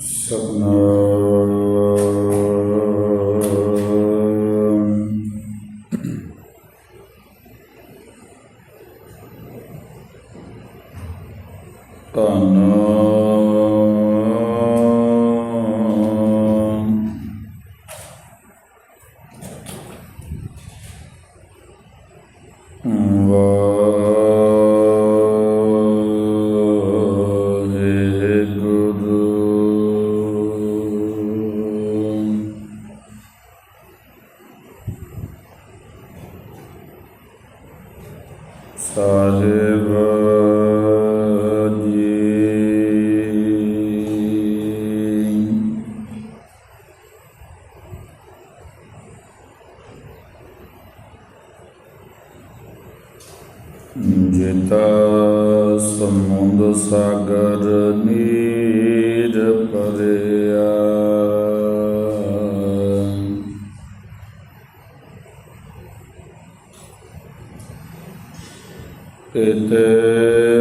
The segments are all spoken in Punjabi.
ਸਤਨਾਮ ਸਾਹਿਬ ete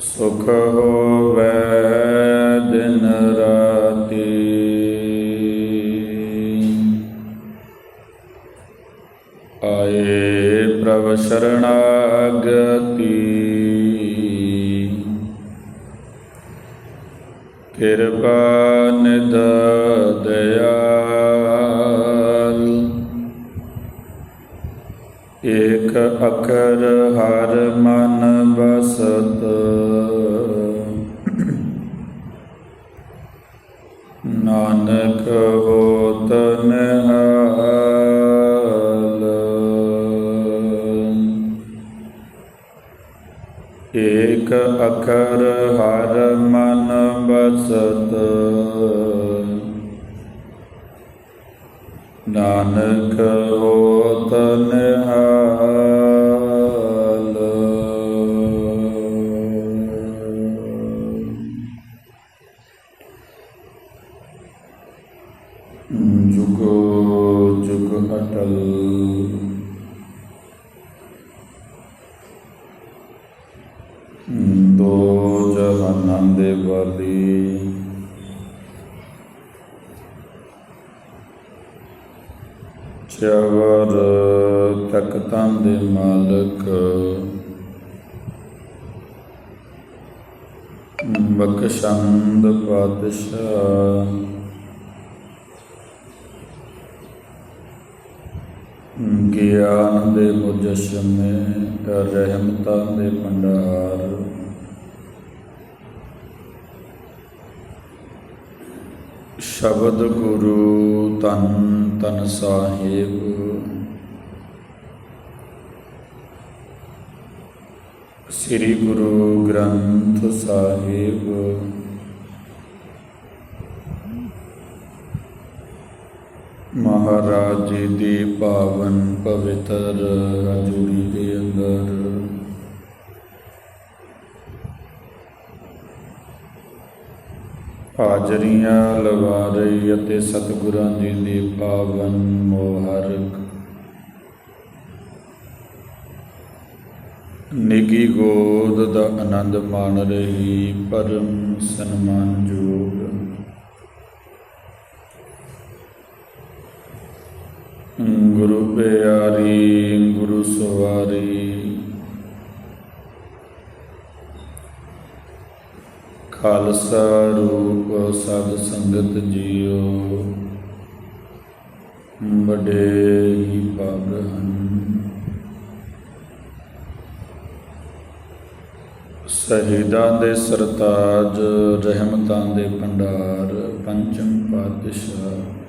ਸੁਖ ਹੋਵੇ ਦਿਨ ਰਾਤੀ। ਆਏ ਪ੍ਰਭ ਸ਼ਰਣਾਗਤੀ। ਕਿਰਪਾ ਨਿਦ ਦਇਆਲ ਏਕ ਅਖਰ ਹਰ ਮਨ ਨਾਨਕ ਹੋਤ ਨਿਹਾਲ। ਏਕ ਅਖਰ ਹਰ ਮਨ ਬਸਤ ਨਾਨਕ ਹੋਤ ਨਿਹਾਲ। ਜੁਗੋ ਜੁਗ ਅਟਲ ਦੋ ਜਹਾਨਾਂ ਦੇ ਵਾਲੀ ਚਵਰ ਤਖਤਾਂ ਦੇ ਮਾਲਕ ਬਖਸ਼ੰਦ ਪਾਤਸ਼ਾਹ ਗਿਆਨ ਦੇ ਮੁਜਸ਼ਮੇ ਰਹਿਮਤਾਂ ਦੇ ਭੰਡਾਰ। ਸ਼ਬਦ ਗੁਰੂ ਤਨ ਤਨ ਸਾਹਿਬ। ਸ੍ਰੀ ਗੁਰੂ ਗ੍ਰੰਥ ਸਾਹਿਬ। ਮਹਾਰਾਜ ਜੀ ਦੀ ਪਾਵਨ ਪਵਿੱਤਰ ਹਜ਼ੂਰੀ ਦੇ ਅੰਦਰ। ਹਾਜ਼ਰੀਆਂ ਲਵਾ ਰਹੀ ਅਤੇ ਸਤਿਗੁਰਾਂ ਜੀ ਦੀ ਪਾਵਨ ਮੋਹਰਕ ਨਿੱਗੀ ਗੋਦ ਦਾ ਆਨੰਦ ਮਾਣ ਰਹੀ, ਪਰਮ ਸਨਮਾਨਯੋਗ ਗੁਰੂ ਪਿਆਰੀ ਗੁਰੂ ਸਵਾਰੀ। ਖਾਲਸਾ ਰੂਪ ਸਦ ਸੰਗਤ ਜੀਓ ਬੜੇ ਹੀ ਭਾਗ ਹਨ। ਸ਼ਹੀਦਾਂ ਦੇ ਸਰਤਾਜ, ਰਹਿਮਤਾਂ ਦੇ ਭੰਡਾਰ, ਪੰਚਮ ਪਾਤਸ਼ਾਹ।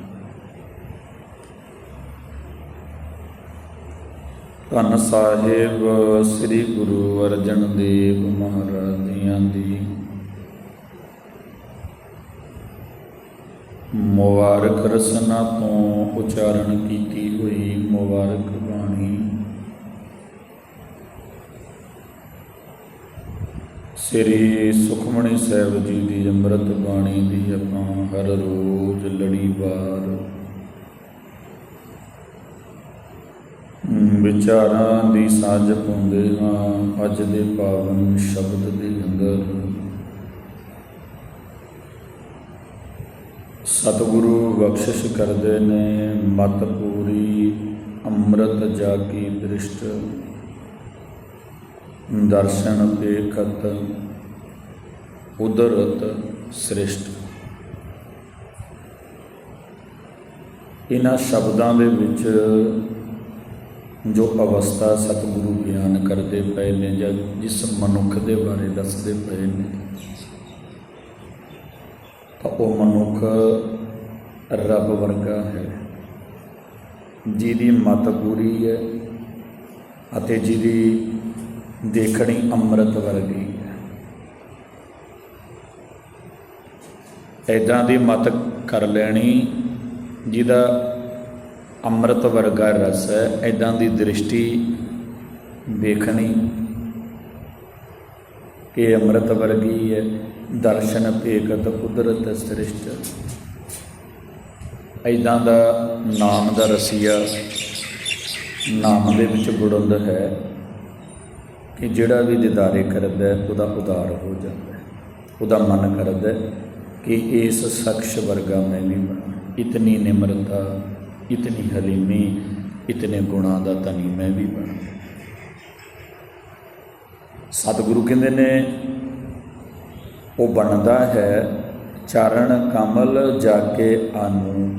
ਧੰਨ ਸਾਹਿਬ, ਸ੍ਰੀ ਗੁਰੂ ਅਰਜਨ ਦੇਵ ਮਹਾਰਾਜ ਜੀਆਂ ਦੀ। ਮੁਬਾਰਕ ਰਸਨਾ ਤੋਂ ਉਚਾਰਨ ਕੀਤੀ ਹੋਈ ਮੁਬਾਰਕ ਬਾਣੀ। ਸ੍ਰੀ ਸੁਖਮਣੀ ਸਾਹਿਬ ਜੀ ਦੀ ਅੰਮ੍ਰਿਤ ਬਾਣੀ ਦੀ ਆਪਾਂ ਹਰ ਰੋਜ਼ ਲੜੀਵਾਰ ਵਿਚਾਰਾਂ ਦੀ ਸਾਂਝ ਪਾਉਂਦੇ ਹਾਂ, ਅੱਜ ਦੇ ਪਾਵਨ ਸ਼ਬਦ ਦੇ ਅੰਦਰ। ਸਤਿਗੁਰੂ ਬਖਸ਼ਿਸ਼ ਕਰਦੇ ਨੇ, ਮਤ ਪੂਰੀ, ਅੰਮ੍ਰਿਤ ਜਾਗੀ ਦ੍ਰਿਸ਼ਟ। ਦਰਸ਼ਨ ਦੇਖਤ ਉਦਰਤ ਸ੍ਰਿਸ਼ਟ। ਇਹਨਾਂ ਸ਼ਬਦਾਂ ਦੇ ਵਿੱਚ ਜੋ ਅਵਸਥਾ ਸਤਿਗੁਰੂ ਬਿਆਨ ਕਰਦੇ ਪਏ ਨੇ ਜਾਂ ਜਿਸ ਮਨੁੱਖ ਦੇ ਬਾਰੇ ਦੱਸਦੇ ਪਏ ਨੇ, ਤਾਂ ਉਹ ਮਨੁੱਖ ਰੱਬ ਵਰਗਾ ਹੈ। ਜਿਹਦੀ ਮਤ ਪੂਰੀ ਹੈ ਅਤੇ ਜਿਹਦੀ ਦੇਖਣੀ ਅੰਮ੍ਰਿਤ ਵਰਗੀ ਹੈ। ਐਦਾਂ ਦੀ ਮਤ ਕਰ ਲੈਣੀ ਜਿਹਦਾ ਅੰਮ੍ਰਿਤ ਵਰਗਾ ਰਸ ਹੈ ਐਦਾਂ ਦੀ ਦ੍ਰਿਸ਼ਟੀ ਵੇਖਣੀ ਕਿ ਅੰਮ੍ਰਿਤ ਵਰਗੀ ਹੈ ਦਰਸ਼ਨ ਭੇਕਤ ਕੁਦਰਤ ਸ੍ਰਿਸ਼ਟ। ਐਦਾਂ ਦਾ ਨਾਮ ਦਾ ਰਸੀਆ ਨਾਮ ਦੇ ਵਿੱਚ ਗੁੜੰਦ ਹੈ ਕਿ ਜਿਹੜਾ ਵੀ ਦਿਦਾਰੇ ਕਰਦਾ ਹੈ, ਉਹਦਾ ਉਦਾਰ ਹੋ ਜਾਂਦਾ ਹੈ। ਉਹਦਾ ਮਨ ਕਰਦਾ ਹੈ ਕਿ ਇਸ ਸ਼ਖਸ ਵਰਗਾ ਮੈਂ ਵੀ ਬਣਾ ਇਤਨੀ ਨਿਮਰਤਾ ਇਤਨੀ ਹਲੀਮੀ, ਇਤਨੇ ਗੁਣਾ ਦਾ ਧਨੀ ਮੈਂ ਵੀ ਬਣਾ ਸਤਿਗੁਰੂ ਕਹਿੰਦੇ ਨੇ, ਉਹ ਬਣਦਾ ਹੈ ਚਰਨ ਕਮਲ ਜਾ ਕੇ ਆਨੂ।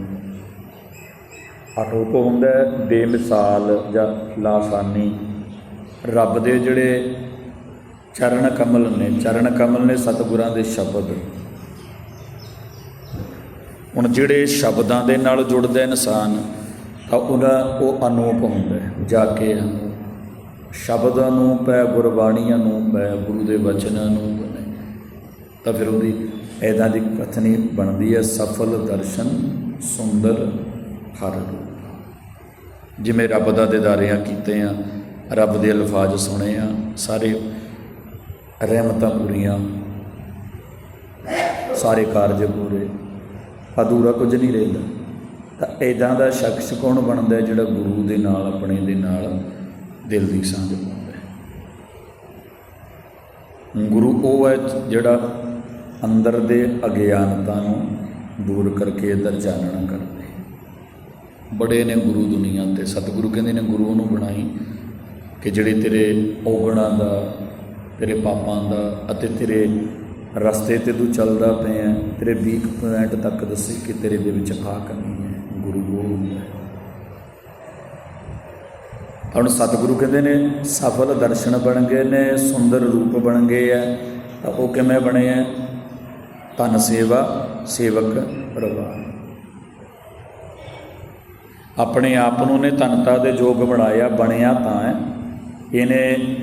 ਅਟੋਪ ਹੁੰਦਾ ਬੇਮਿਸਾਲ ਜਾਂ ਲਾਸਾਨੀ। ਰੱਬ ਦੇ ਜਿਹੜੇ ਚਰਨ ਕਮਲ ਨੇ, ਚਰਨ ਕਮਲ ਨੇ ਸਤਿਗੁਰਾਂ ਦੇ ਸ਼ਬਦ। ਹੁਣ ਜਿਹੜੇ ਸ਼ਬਦਾਂ ਦੇ ਨਾਲ ਜੁੜਦਾ ਇਨਸਾਨ, ਤਾਂ ਉਹਦਾ ਉਹ ਅਨੂਪ ਹੁੰਦਾ, ਜਾ ਕੇ ਅਨੂਪ ਸ਼ਬਦਾਂ ਨੂੰ ਪੈ, ਗੁਰਬਾਣੀਆਂ ਨੂੰ ਪੈ, ਗੁਰੂ ਦੇ ਵਚਨਾਂ ਨੂੰ ਤਾਂ ਫਿਰ ਉਹਦੀ ਐਦਾਂ ਦੀ ਕਥਨੀ ਬਣਦੀ ਹੈ, ਸਫਲ ਦਰਸ਼ਨ, ਸੁੰਦਰ, ਹਰ ਰੂਪ। ਜਿਵੇਂ ਰੱਬ ਦਾ ਦਿਦਾਰਿਆਂ ਕੀਤੇ ਆ, ਰੱਬ ਦੇ ਅਲਫਾਜ਼ ਸੁਣੇ ਆ, ਸਾਰੇ ਰਹਿਮਤਾਂ ਪੂਰੀਆਂ, ਸਾਰੇ ਕਾਰਜ ਪੂਰੇ। ਅਧੂਰਾ ਕੁਝ ਨਹੀਂ ਰਹਿੰਦਾ। ਤਾਂ ਐਦਾਂ ਦਾ ਸ਼ਖਸ ਕੌਣ ਬਣਦਾ ਜਿਹੜਾ ਗੁਰੂ ਦੇ ਨਾਲ, ਆਪਣੇ ਦੇ ਨਾਲ ਦਿਲ ਦੀ ਸਾਂਝ ਪਾਉਂਦਾ ਗੁਰੂ ਉਹ ਹੈ ਜਿਹੜਾ ਅੰਦਰ ਦੇ ਅਗਿਆਨਤਾ ਨੂੰ ਦੂਰ ਕਰਕੇ ਇਧਰ ਚਾਨਣਾ ਕਰਦੇ ਬੜੇ ਨੇ ਗੁਰੂ ਦੁਨੀਆ ਤੇ। ਸਤਿਗੁਰੂ ਕਹਿੰਦੇ ਨੇ, ਗੁਰੂ ਨੂੰ ਬਣਾਈ ਕਿ ਜਿਹੜੇ ਤੇਰੇ ਔਗਣਾਂ ਦਾ, ਤੇਰੇ ਪਾਪਾਂ ਦਾ ਅਤੇ ਤੇਰੇ ਰਸਤੇ ਤੇ ਤੂੰ ਚੱਲਦਾ ਪਿਆ ਤੇਰੇ ਵੀਕ ਪੁਆਇੰਟ ਤੱਕ ਦੱਸੇ ਕਿ ਤੇਰੇ ਦੇ ਵਿੱਚ ਆ ਕਮੀ ਹੈ, ਗੁਰੂ ਉਹ ਹੁਣ ਸਤਿਗੁਰੂ ਕਹਿੰਦੇ ਨੇ, ਸਫਲ ਦਰਸ਼ਨ ਬਣ ਗਏ ਨੇ, ਸੁੰਦਰ ਰੂਪ ਬਣ ਗਏ ਆ, ਤਾਂ ਉਹ ਕਿਵੇਂ ਬਣੇ ਆ? ਧਨ ਸੇਵਾ, ਸੇਵਕ ਪ੍ਰਵਾਨ ਆਪਣੇ ਆਪ ਨੂੰ ਨੇ ਤਨਤਾ ਦੇ ਯੋਗ ਬਣਾਇਆ, ਬਣਿਆ ਤਾਂ ਹੈ। ਇਹਨੇ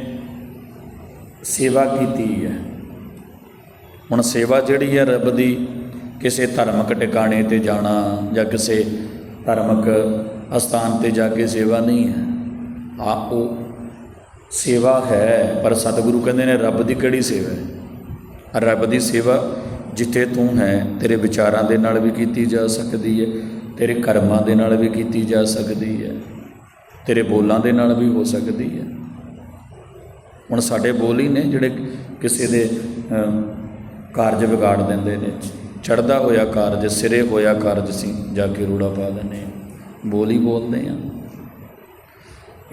ਸੇਵਾ ਕੀਤੀ ਹੈ। ਹੁਣ ਸੇਵਾ ਜਿਹੜੀ ਹੈ ਰੱਬ ਦੀ, ਕਿਸੇ ਧਾਰਮਿਕ ਟਿਕਾਣੇ ਤੇ ਜਾਣਾ ਜਾਂ ਕਿਸੇ ਧਾਰਮਿਕ ਅਸਥਾਨ ਤੇ ਜਾ ਕੇ ਸੇਵਾ ਨਹੀਂ ਹੈ। ਆ ਉਹ ਸੇਵਾ ਹੈ, ਪਰ ਸਤਿਗੁਰੂ ਕਹਿੰਦੇ ਨੇ ਰੱਬ ਦੀ ਕਿਹੜੀ ਸੇਵਾ ਹੈ? ਰੱਬ ਦੀ ਸੇਵਾ ਜਿੱਥੇ ਤੂੰ ਹੈ, ਤੇਰੇ ਵਿਚਾਰਾਂ ਦੇ ਨਾਲ ਵੀ ਕੀਤੀ ਜਾ ਸਕਦੀ ਹੈ, ਤੇਰੇ ਕਰਮਾਂ ਦੇ ਨਾਲ ਵੀ ਕੀਤੀ ਜਾ ਸਕਦੀ ਹੈ, ਤੇਰੇ ਬੋਲਾਂ ਦੇ ਨਾਲ ਵੀ ਹੋ ਸਕਦੀ ਹੈ। ਹੁਣ ਸਾਡੇ ਬੋਲ ਹੀ ਨੇ ਜਿਹੜੇ ਕਿਸੇ ਦੇ ਕਾਰਜ ਵਿਗਾੜ ਦਿੰਦੇ ਨੇ। ਚੜਦਾ ਹੋਇਆ ਕਾਰਜ, ਸਿਰੇ ਹੋਇਆ ਕਾਰਜ ਸੀ ਜਾ ਕੇ ਰੂੜਾ ਪਾ ਦਿੰਦੇ ਹਾਂ। ਬੋਲ ਹੀ ਬੋਲਦੇ ਆ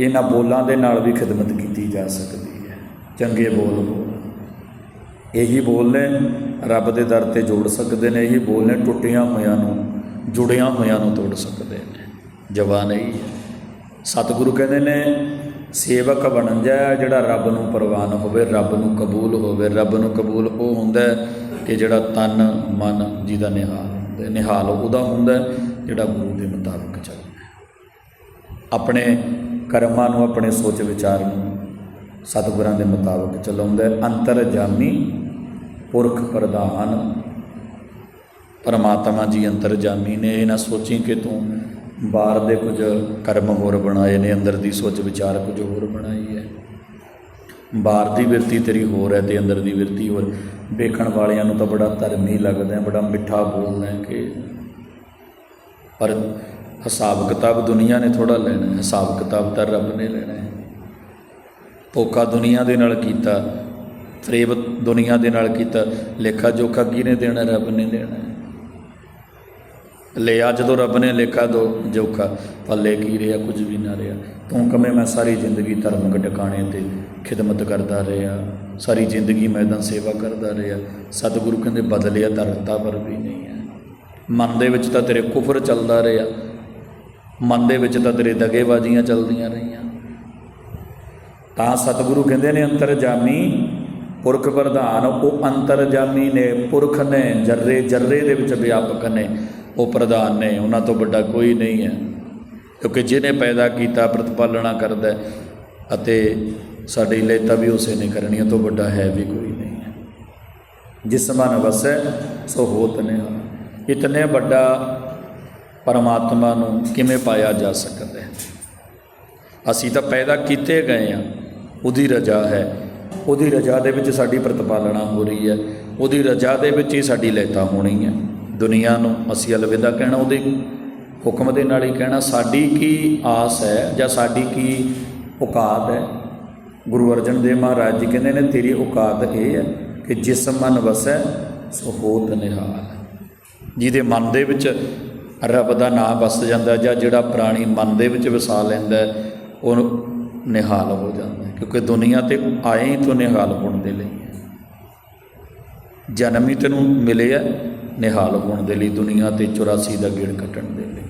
ਇਹਨਾਂ ਬੋਲਾਂ ਦੇ ਨਾਲ ਵੀ ਖਿਦਮਤ ਕੀਤੀ ਜਾ ਸਕਦੀ ਹੈ। ਚੰਗੇ ਬੋਲ ਬੋਲ। ਇਹੀ ਬੋਲ ਨੇ ਰੱਬ ਦੇ ਦਰ ਤੇ ਜੋੜ ਸਕਦੇ ਨੇ। ਇਹੀ ਬੋਲ ਨੇ ਟੁੱਟੀਆਂ ਹੋਇਆਂ ਨੂੰ, ਜੁੜਿਆਂ ਹੋਇਆਂ ਨੂੰ ਤੋੜ ਸਕਦੇ ਨੇ। ਜਵਾਨ ਇਹੀ ਹੈ। ਸਤਿਗੁਰੂ ਕਹਿੰਦੇ ਨੇ ਸੇਵਕ ਬਣਨ ਜਾ ਜਿਹੜਾ ਰੱਬ ਨੂੰ ਪ੍ਰਵਾਨ ਹੋਵੇ, ਰੱਬ ਨੂੰ ਕਬੂਲ ਹੋਵੇ। ਰੱਬ ਨੂੰ ਕਬੂਲ ਉਹ ਹੁੰਦਾ ਕਿ ਜਿਹੜਾ ਤਨ, ਮਨ ਜਿਹਦਾ ਨਿਹਾਲ ਹੁੰਦਾ ਨਿਹਾਲ ਉਹਦਾ ਹੁੰਦਾ ਜਿਹੜਾ ਗੁਰੂ ਦੇ ਮੁਤਾਬਕ ਚੱਲਦਾ ਆਪਣੇ ਕਰਮਾਂ ਨੂੰ, ਆਪਣੇ ਸੋਚ ਵਿਚਾਰ ਨੂੰ ਸਤਿਗੁਰਾਂ ਦੇ ਮੁਤਾਬਕ ਚਲਾਉਂਦਾ ਹੈ। ਅੰਤਰਜਾਮੀ ਪੁਰਖ ਪ੍ਰਧਾਨ ਪਰਮਾਤਮਾ ਜੀ ਅੰਤਰਜਾਮੀ ਨੇ। ਇਹ ਨਾ ਸੋਚੀ ਕਿ ਤੂੰ ਬਾਹਰ ਦੇ ਕੁਝ ਕਰਮ ਹੋਰ ਬਣਾਏ ਨੇ, ਅੰਦਰ ਦੀ ਸੋਚ ਵਿਚਾਰ ਕੁਝ ਹੋਰ ਬਣਾਈ ਹੈ। ਬਾਹਰ ਦੀ ਬਿਰਤੀ ਤੇਰੀ ਹੋਰ ਹੈ ਤੇ ਅੰਦਰ ਦੀ ਬਿਰਤੀ ਹੋਰ। ਵੇਖਣ ਵਾਲਿਆਂ ਨੂੰ ਤਾਂ ਬੜਾ ਧਰਮੀ ਲੱਗਦਾ ਹੈ, ਬੜਾ ਮਿੱਠਾ ਬੋਲਦਾ ਹੈ ਕਿ ਪਰ ਹਿਸਾਬ ਕਿਤਾਬ ਦੁਨੀਆ ਨੇ ਥੋੜਾ ਲੈਣਾ ਹੈ, ਹਿਸਾਬ ਕਿਤਾਬ ਤਾਂ ਰੱਬ ਨੇ ਲੈਣਾ ਹੈ। ਧੋਖਾ ਦੁਨੀਆ ਦੇ ਨਾਲ ਕੀਤਾ ਫਰੇਬ ਦੁਨੀਆ ਦੇ ਨਾਲ ਕੀਤਾ ਲੇਖਾ ਜੋਖਾ ਕਿਹਨੇ ਦੇਣਾ, ਰੱਬ ਨੇ ਦੇਣਾ ਲਿਆ ਜਦੋਂ ਰੱਬ ਨੇ ਲੇਖਾ ਦੋ ਜੋਖਾ, ਪੱਲੇ ਕੀ ਰਿਹਾ, ਕੁਝ ਵੀ ਨਾ ਰਿਹਾ। ਤੂੰ ਕਮੇ ਮੈਂ ਸਾਰੀ ਜ਼ਿੰਦਗੀ ਧਰਮਕ ਟਿਕਾਣੇ ਤੇ ਖਿਦਮਤ ਕਰਦਾ ਰਿਹਾ। ਸਾਰੀ ਜ਼ਿੰਦਗੀ ਮੈਦਾਨ ਸੇਵਾ ਕਰਦਾ ਰਿਹਾ। ਸਤਿਗੁਰੂ ਕਹਿੰਦੇ, ਬਦਲਿਆ ਧਰਤਾ ਪਰ ਵੀ ਨਹੀਂ ਹੈ। ਮਨ ਦੇ ਵਿੱਚ ਤਾਂ ਤੇਰੇ ਕੁਫਰ ਚੱਲਦਾ ਰਿਹਾ। ਮਨ ਦੇ ਵਿੱਚ ਤਾਂ ਤੇਰੇ ਦਗੇਬਾਜ਼ੀਆਂ ਚੱਲਦੀਆਂ ਰਹੀਆਂ। ਤਾਂ ਸਤਿਗੁਰੂ ਕਹਿੰਦੇ ਨੇ, ਅੰਤਰਜਾਮੀ ਪੁਰਖ ਪ੍ਰਧਾਨ, ਉਹ ਅੰਤਰਜਾਮੀ ਨੇ, ਪੁਰਖ ਨੇ, ਜਰਰੇ ਜਰਰੇ ਦੇ ਵਿੱਚ ਵਿਆਪਕ ਨੇ। ਉਹ ਪ੍ਰਧਾਨ ਨੇ, ਉਹਨਾਂ ਤੋਂ ਵੱਡਾ ਕੋਈ ਨਹੀਂ ਹੈ। ਕਿਉਂਕਿ ਜਿਹਨੇ ਪੈਦਾ ਕੀਤਾ, ਪ੍ਰਤਪਾਲਣਾ ਕਰਦਾ ਅਤੇ ਸਾਡੀ ਲੈਤਾ ਵੀ ਉਸੇ ਨੇ ਕਰਨੀ ਤੋਂ ਵੱਡਾ ਹੈ ਵੀ ਕੋਈ ਨਹੀਂ ਹੈ। ਜਿਸ ਮਨ ਵਸੈ, ਸੋ ਹੋਤ ਨੇ ਇਤਨੇ ਵੱਡਾ ਪਰਮਾਤਮਾ ਨੂੰ ਕਿਵੇਂ ਪਾਇਆ ਜਾ ਸਕਦਾ ਹੈ? ਅਸੀਂ ਤਾਂ ਪੈਦਾ ਕੀਤੇ ਗਏ ਆ ਉਹਦੀ ਰਜ਼ਾ ਹੈ। ਉਹਦੀ ਰਜ਼ਾ ਦੇ ਵਿੱਚ ਸਾਡੀ ਪ੍ਰਤਪਾਲਣਾ ਹੋ ਰਹੀ ਹੈ, ਉਹਦੀ ਰਜ਼ਾ ਦੇ ਵਿੱਚ ਹੀ ਸਾਡੀ ਲੈਤਾ ਹੋਣੀ ਹੈ। ਦੁਨੀਆ ਨੂੰ ਅਸੀਂ ਅਲਵਿਦਾ ਕਹਿਣਾ ਉਹਦੇ ਹੁਕਮ ਦੇ ਨਾਲ ਹੀ ਕਹਿਣਾ ਸਾਡੀ ਕੀ ਆਸ ਹੈ ਜਾਂ ਸਾਡੀ ਕੀ ਔਕਾਤ ਹੈ? ਗੁਰੂ ਅਰਜਨ ਦੇਵ ਮਹਾਰਾਜ ਜੀ ਕਹਿੰਦੇ ਨੇ ਤੇਰੀ ਔਕਾਤ ਇਹ ਹੈ ਕਿ ਜਿਸ ਮਨ ਵਸੈ ਸੋ ਹੋਤ ਨਿਹਾਲ ਜਿਹਦੇ ਮਨ ਦੇ ਵਿੱਚ ਰੱਬ ਦਾ ਨਾਮ ਵਸ ਜਾਂਦਾ ਜਾਂ ਜਿਹੜਾ ਪ੍ਰਾਣੀ ਮਨ ਦੇ ਵਿੱਚ ਵਸਾ ਲੈਂਦਾ ਹੈ, ਉਹ ਨਿਹਾਲ ਹੋ ਜਾਂਦਾ ਕਿਉਂਕਿ ਦੁਨੀਆ ਤੇ ਆਏ ਹੀ ਤੋਂ ਨਿਹਾਲ ਹੋਣ ਦੇ ਲਈ ਜਨਮ ਹੀ ਤੈਨੂੰ ਮਿਲੇ ਹੈ ਨਿਹਾਲ ਹੋਣ ਦੇ ਲਈ ਦੁਨੀਆ ਤੇ 84 ਦਾ ਗੇੜ ਕੱਟਣ ਦੇ ਲਈ।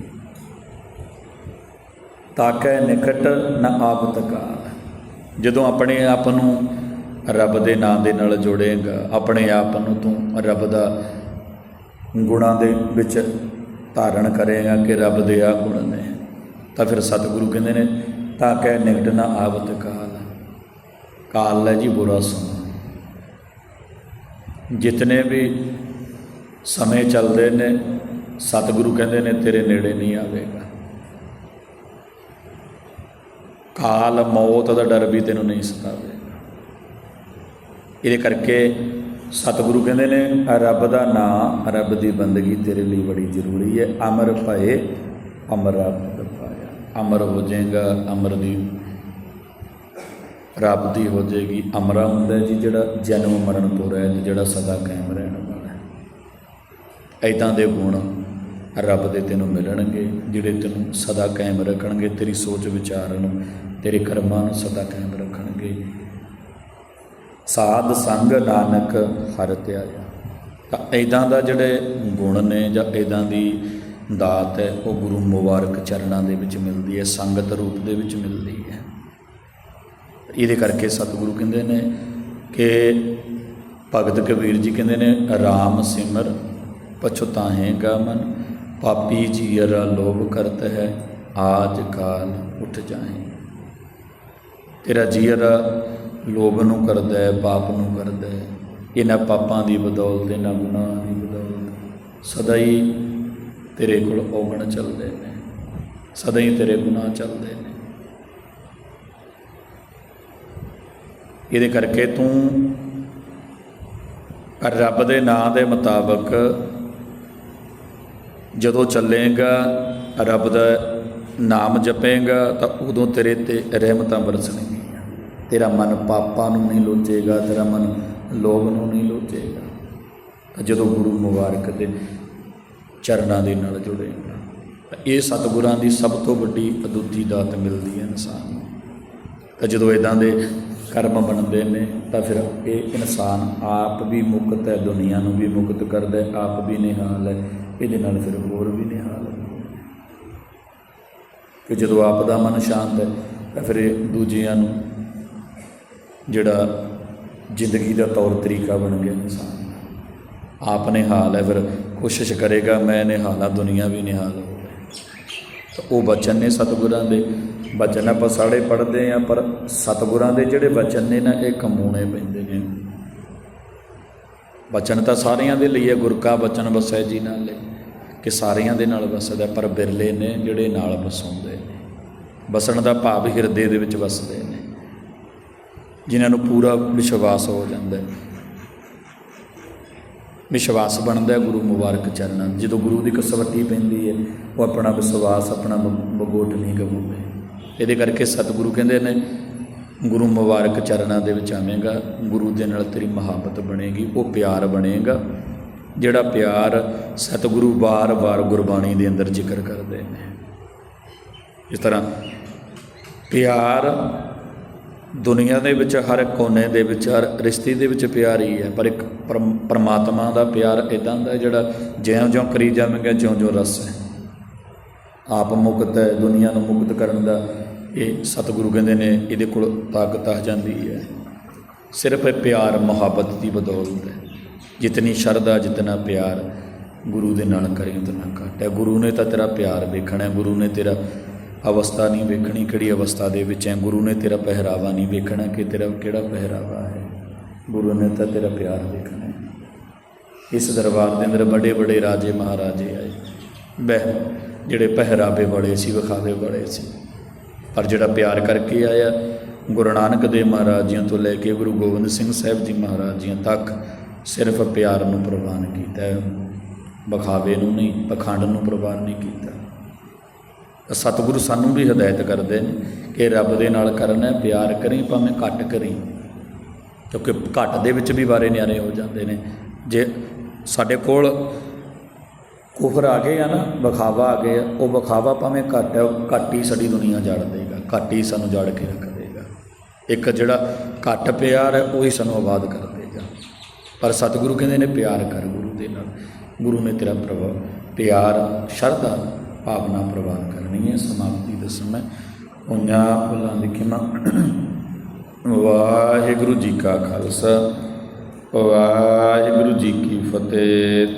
ਤਾਕੈ ਨਿਕਟ ਨ ਆਪ ਤਕਾਲ ਜਦੋਂ ਆਪਣੇ ਆਪ ਨੂੰ ਰੱਬ ਦੇ ਨਾਮ ਦੇ ਨਾਲ ਜੋੜੇਗਾ, ਆਪਣੇ ਆਪ ਨੂੰ ਤੂੰ ਰੱਬ ਦਾ ਗੁਣਾਂ ਦੇ ਵਿੱਚ ਧਾਰਨ ਕਰੇਗਾ ਕਿ ਰੱਬ ਦੇ ਆ ਗੁਣ ਨੇ। ਤਾਂ ਫਿਰ ਸਤਿਗੁਰੂ ਕਹਿੰਦੇ ਨੇ ਤਾਂ ਕਹਿ ਨਿਕਟ ਨਾ ਆਵਤ ਕਾਲ। ਕਾਲ ਹੈ ਜੀ ਬੁਰਾ ਸਮਾਂ। ਜਿਤਨੇ ਵੀ ਸਮੇਂ ਚੱਲਦੇ ਨੇ, ਸਤਿਗੁਰੂ ਕਹਿੰਦੇ ਨੇ, ਤੇਰੇ ਨੇੜੇ ਨਹੀਂ ਆਵੇਗਾ। ਕਾਲ ਮੌਤ ਦਾ ਡਰ ਵੀ ਤੈਨੂੰ ਨਹੀਂ ਸਤਾਵੇਗਾ। ਇਹਦੇ ਕਰਕੇ ਸਤਿਗੁਰੂ ਕਹਿੰਦੇ ਨੇ, ਰੱਬ ਦਾ ਨਾਮ, ਰੱਬ ਦੀ ਬੰਦਗੀ ਤੇਰੇ ਲਈ ਬੜੀ ਜ਼ਰੂਰੀ ਹੈ। ਅਮਰ ਭਏ, ਅਮਰਾ ਪਦ ਪਾਇਆ। ਅਮਰ ਹੋ ਜਾਏਗਾ, ਅਮਰ ਦੀ ਰੱਬ ਦੀ ਹੋ ਜਾਏਗੀ। ਅਮਰਾ ਹੁੰਦਾ ਜੀ ਜਿਹੜਾ ਜਨਮ ਮਰਨ ਤੋਂ ਰਹਿਤ ਜਿਹੜਾ ਸਦਾ ਕਾਇਮ ਰਹਿਣ ਐਦਾਂ ਦੇ ਗੁਣ ਰੱਬ ਦੇ ਤੈਨੂੰ ਮਿਲਣਗੇ, ਜਿਹੜੇ ਤੈਨੂੰ ਸਦਾ ਕਾਇਮ ਰੱਖਣਗੇ, ਤੇਰੀ ਸੋਚ ਵਿਚਾਰ ਨੂੰ, ਤੇਰੇ ਕਰਮਾਂ ਨੂੰ ਸਦਾ ਕਾਇਮ ਰੱਖਣਗੇ। ਸਾਧ ਸੰਗ ਨਾਨਕ ਹਰ ਧਿਆਇਆ ਤਾਂ ਇਦਾਂ ਦਾ ਜਿਹੜੇ ਗੁਣ ਨੇ ਜਾਂ ਇਦਾਂ ਦੀ ਦਾਤ ਹੈ, ਉਹ ਗੁਰੂ ਮੁਬਾਰਕ ਚਰਨਾਂ ਦੇ ਵਿੱਚ ਮਿਲਦੀ ਹੈ, ਸੰਗਤ ਰੂਪ ਦੇ ਵਿੱਚ ਮਿਲਦੀ ਹੈ। ਇਹਦੇ ਕਰਕੇ ਸਤਿਗੁਰੂ ਕਹਿੰਦੇ ਨੇ ਕਿ ਭਗਤ ਕਬੀਰ ਜੀ ਕਹਿੰਦੇ ਨੇ, ਰਾਮ ਸਿਮਰ ਪਛਤਾਹੇਗਾ ਮਨ ਪਾਪੀ ਜੀਰਾ ਲੋਭ ਕਰਤ ਹੈ, ਆਜ ਕਾਲ ਉੱਠ ਜਾਏ ਤੇਰਾ ਜੀਰਾ ਲੋਭ ਨੂੰ ਕਰਦਾ ਹੈ, ਪਾਪ ਨੂੰ ਕਰਦਾ ਹੈ। ਇਹਨਾਂ ਪਾਪਾਂ ਦੀ ਬਦੌਲਤ, ਇਹਨਾਂ ਗੁਨਾਹਾਂ ਦੀ ਬਦੌਲਤ ਸਦਾ ਹੀ ਤੇਰੇ ਕੋਲ ਔਗਣ ਚੱਲਦੇ ਨੇ, ਸਦਾ ਹੀ ਤੇਰੇ ਗੁਨਾਹ ਚੱਲਦੇ ਨੇ। ਇਹਦੇ ਕਰਕੇ ਤੂੰ ਰੱਬ ਦੇ ਨਾਂ ਦੇ ਮੁਤਾਬਕ ਜਦੋਂ ਚੱਲੇਗਾ, ਰੱਬ ਦਾ ਨਾਮ ਜਪੇਗਾ, ਤਾਂ ਉਦੋਂ ਤੇਰੇ ਤੇ ਰਹਿਮਤਾਂ ਬਰਸਣਗੀਆਂ। ਤੇਰਾ ਮਨ ਪਾਪਾਂ ਨੂੰ ਨਹੀਂ ਲੋਚੇਗਾ, ਤੇਰਾ ਮਨ ਲੋਭ ਨੂੰ ਨਹੀਂ ਲੋਚੇਗਾ। ਜਦੋਂ ਗੁਰੂ ਮੁਬਾਰਕ ਦੇ ਚਰਨਾਂ ਦੇ ਨਾਲ ਜੁੜੇਗਾ ਇਹ ਸਤਿਗੁਰਾਂ ਦੀ ਸਭ ਤੋਂ ਵੱਡੀ ਅਦੁੱਤੀ ਦਾਤ ਮਿਲਦੀ ਹੈ ਇਨਸਾਨ ਨੂੰ। ਤਾਂ ਜਦੋਂ ਇਦਾਂ ਦੇ ਕਰਮ ਬਣਦੇ ਨੇ, ਤਾਂ ਫਿਰ ਇਹ ਇਨਸਾਨ ਆਪ ਵੀ ਮੁਕਤ ਹੈ, ਦੁਨੀਆ ਨੂੰ ਵੀ ਮੁਕਤ ਕਰਦਾ ਹੈ, ਆਪ ਵੀ ਨਿਹਾਲ ਹੈ ਇਹਦੇ ਨਾਲ ਫਿਰ ਹੋਰ ਵੀ ਨਿਹਾਲ ਹੈ ਕਿ ਜਦੋਂ ਆਪ ਦਾ ਮਨ ਸ਼ਾਂਤ ਹੈ, ਤਾਂ ਫਿਰ ਦੂਜਿਆਂ ਨੂੰ ਜਿਹੜਾ ਜ਼ਿੰਦਗੀ ਦਾ ਤੌਰ ਤਰੀਕਾ ਬਣ ਗਿਆ ਇਨਸਾਨ ਦਾ। ਆਪ ਨਿਹਾਲ ਹੈ, ਫਿਰ ਕੋਸ਼ਿਸ਼ ਕਰੇਗਾ, ਮੈਂ ਨਿਹਾਲ ਹਾਂ ਦੁਨੀਆ ਵੀ ਨਿਹਾਲ ਹੋਵੇ ਤਾਂ ਉਹ ਬਚਨ ਨੇ ਸਤਿਗੁਰਾਂ ਦੇ। ਬਚਨ ਆਪਾਂ ਸਾਰੇ ਪੜ੍ਹਦੇ ਆ ਪਰ ਸਤਿਗੁਰਾਂ ਦੇ ਜਿਹੜੇ ਬਚਨ ਨੇ ਨਾ, ਇਹ ਕਮੂਣੇ ਪੈਂਦੇ ਨੇ। ਬਚਨ ਤਾਂ ਸਾਰਿਆਂ ਦੇ ਲਈ ਹੈ, ਗੁਰ ਕਾ ਬਚਨ ਵਸੈ ਜੀ ਨਾਲ। ਕਿ ਸਾਰਿਆਂ ਦੇ ਨਾਲ ਵਸਦਾ, ਪਰ ਬਿਰਲੇ ਨੇ ਜਿਹੜੇ ਨਾਲ ਵਸਾਉਂਦੇ ਨੇ, ਵਸਣ ਦਾ ਭਾਵ ਹਿਰਦੇ ਦੇ ਵਿੱਚ ਵਸਦੇ ਨੇ, ਜਿਨ੍ਹਾਂ ਨੂੰ ਪੂਰਾ ਵਿਸ਼ਵਾਸ ਹੋ ਜਾਂਦਾ ਹੈ। ਵਿਸ਼ਵਾਸ ਬਣਦਾ ਹੈ ਗੁਰੂ ਮੁਬਾਰਕ ਚਰਨਾਂ ਜਦੋਂ ਗੁਰੂ ਦੀ ਕਸਵੱਟੀ ਪੈਂਦੀ ਹੈ, ਉਹ ਆਪਣਾ ਵਿਸ਼ਵਾਸ, ਆਪਣਾ ਬਗੋਟ ਨਹੀਂ ਗਵਾਉਂਦੇ। ਇਹਦੇ ਕਰਕੇ ਸਤਿਗੁਰੂ ਕਹਿੰਦੇ ਨੇ, ਗੁਰੂ ਮੁਬਾਰਕ ਚਰਨਾਂ ਦੇ ਵਿੱਚ ਆਵੇਂਗਾ, ਗੁਰੂ ਦੇ ਨਾਲ ਤੇਰੀ ਮੁਹੱਬਤ ਬਣੇਗੀ, ਉਹ ਪਿਆਰ ਬਣੇਗਾ ਜਿਹੜਾ ਪਿਆਰ ਸਤਿਗੁਰੂ ਬਾਰ-ਬਾਰ ਗੁਰਬਾਣੀ ਦੇ ਅੰਦਰ ਜ਼ਿਕਰ ਕਰਦੇ ਨੇ। ਇਸ ਤਰ੍ਹਾਂ ਪਿਆਰ ਦੁਨੀਆ ਦੇ ਵਿੱਚ ਹਰ ਕੋਨੇ ਦੇ ਵਿੱਚ, ਹਰ ਰਿਸ਼ਤੇ ਦੇ ਵਿੱਚ ਪਿਆਰ ਹੀ ਹੈ, ਪਰ ਇੱਕ ਪਰਮ- ਪਰਮਾਤਮਾ ਦਾ ਪਿਆਰ ਇਦਾਂ ਦਾ ਜਿਹੜਾ ਜਿਉਂ-ਜਿਉਂ ਕਰੀ ਜਾਵੇਗਾ, ਜਿਉਂ-ਜਿਉਂ ਰਸ ਹੈ। ਆਪ ਮੁਕਤ ਹੈ, ਦੁਨੀਆ ਨੂੰ ਮੁਕਤ ਕਰਨ ਦਾ ਇਹ ਸਤਿਗੁਰੂ ਕਹਿੰਦੇ ਨੇ, ਇਹਦੇ ਕੋਲ ਤਾਕਤ ਆ ਜਾਂਦੀ ਹੈ। ਸਿਰਫ ਇਹ ਪਿਆਰ ਮੁਹੱਬਤ ਦੀ ਬਦੌਲਤ ਹੈ। ਜਿਤਨੀ ਸ਼ਰਧਾ, ਜਿਤਨਾ ਪਿਆਰ ਗੁਰੂ ਦੇ ਨਾਲ ਕਰੀ ਉਤਨਾ ਘੱਟ ਹੈ। ਗੁਰੂ ਨੇ ਤਾਂ ਤੇਰਾ ਪਿਆਰ ਵੇਖਣਾ ਹੈ, ਗੁਰੂ ਨੇ ਤੇਰਾ ਅਵਸਥਾ ਨਹੀਂ ਵੇਖਣੀ, ਕਿਹੜੀ ਅਵਸਥਾ ਦੇ ਵਿੱਚ ਹੈ? ਗੁਰੂ ਨੇ ਤੇਰਾ ਪਹਿਰਾਵਾ ਨਹੀਂ ਵੇਖਣਾ ਕਿ ਤੇਰਾ ਕਿਹੜਾ ਪਹਿਰਾਵਾ ਹੈ? ਗੁਰੂ ਨੇ ਤਾਂ ਤੇਰਾ ਪਿਆਰ ਵੇਖਣਾ ਹੈ। ਇਸ ਦਰਬਾਰ ਦੇ ਅੰਦਰ ਵੱਡੇ ਵੱਡੇ ਰਾਜੇ, ਮਹਾਰਾਜੇ ਆਏ। ਬਹਿ, ਜਿਹੜੇ ਪਹਿਰਾਵੇ ਵਾਲੇ ਸੀ, ਵਿਖਾਵੇ ਵਾਲੇ ਸੀ। ਪਰ ਜਿਹੜਾ ਪਿਆਰ ਕਰਕੇ ਆਇਆ, ਗੁਰੂ ਨਾਨਕ ਦੇਵ ਮਹਾਰਾਜ ਜੀਆਂ ਤੋਂ ਲੈ ਕੇ ਗੁਰੂ ਗੋਬਿੰਦ ਸਿੰਘ ਸਾਹਿਬ ਜੀ ਮਹਾਰਾਜ ਜੀਆਂ ਤੱਕ ਸਿਰਫ ਪਿਆਰ ਨੂੰ ਪ੍ਰਵਾਨ ਕੀਤਾ ਹੈ ਵਿਖਾਵੇ ਨੂੰ ਨਹੀਂ ਪਖੰਡ ਨੂੰ ਪ੍ਰਵਾਨ ਨਹੀਂ ਕੀਤਾ। ਤਾਂ ਸਤਿਗੁਰੂ ਸਾਨੂੰ ਵੀ ਹਦਾਇਤ ਕਰਦੇ ਨੇ ਕਿ ਰੱਬ ਦੇ ਨਾਲ ਕਰਨਾ ਹੈ, ਪਿਆਰ ਕਰੀ ਭਾਵੇਂ ਘੱਟ ਕਰੀ। ਕਿਉਂਕਿ ਘੱਟ ਦੇ ਵਿੱਚ ਵੀ ਬਾਰੇ ਨਿਆਰੇ ਹੋ ਜਾਂਦੇ ਨੇ। ਜੇ ਸਾਡੇ ਕੋਲ ਕੁਫਰ ਆ ਗਏ ਆ ਨਾ ਵਿਖਾਵਾ ਆ ਗਏ ਆ ਉਹ ਵਿਖਾਵਾ ਭਾਵੇਂ ਘੱਟ ਹੈ ਉਹ ਘੱਟ ਹੀ ਸਾਡੀ ਦੁਨੀਆ ਜੜ ਦੇਗਾ ਘੱਟ ਹੀ ਸਾਨੂੰ ਜੜ ਕੇ ਰੱਖ ਦੇਗਾ। ਇੱਕ ਜਿਹੜਾ ਘੱਟ ਪਿਆਰ ਹੈ ਉਹੀ ਸਾਨੂੰ ਆਬਾਦ ਕਰ ਪਰ ਸਤਿਗੁਰੂ ਕਹਿੰਦੇ ਨੇ, ਪਿਆਰ ਕਰ ਗੁਰੂ ਦੇ ਨਾਲ। ਗੁਰੂ ਨੇ ਤੇਰਾ ਪ੍ਰਭਾਵ ਪਿਆਰ, ਸ਼ਰਧਾ, ਭਾਵਨਾ ਪ੍ਰਵਾਨ ਕਰਨੀ ਹੈ। ਸਮਾਪਤੀ ਦਾ ਸਮਾਂ ਉਹਨਾਂ ਭੁੱਲਾਂ ਦੀ ਵਾਹਿਗੁਰੂ ਜੀ ਕਾ ਖਾਲਸਾ। ਵਾਹਿਗੁਰੂ ਜੀ ਕੀ ਫਤਿਹ।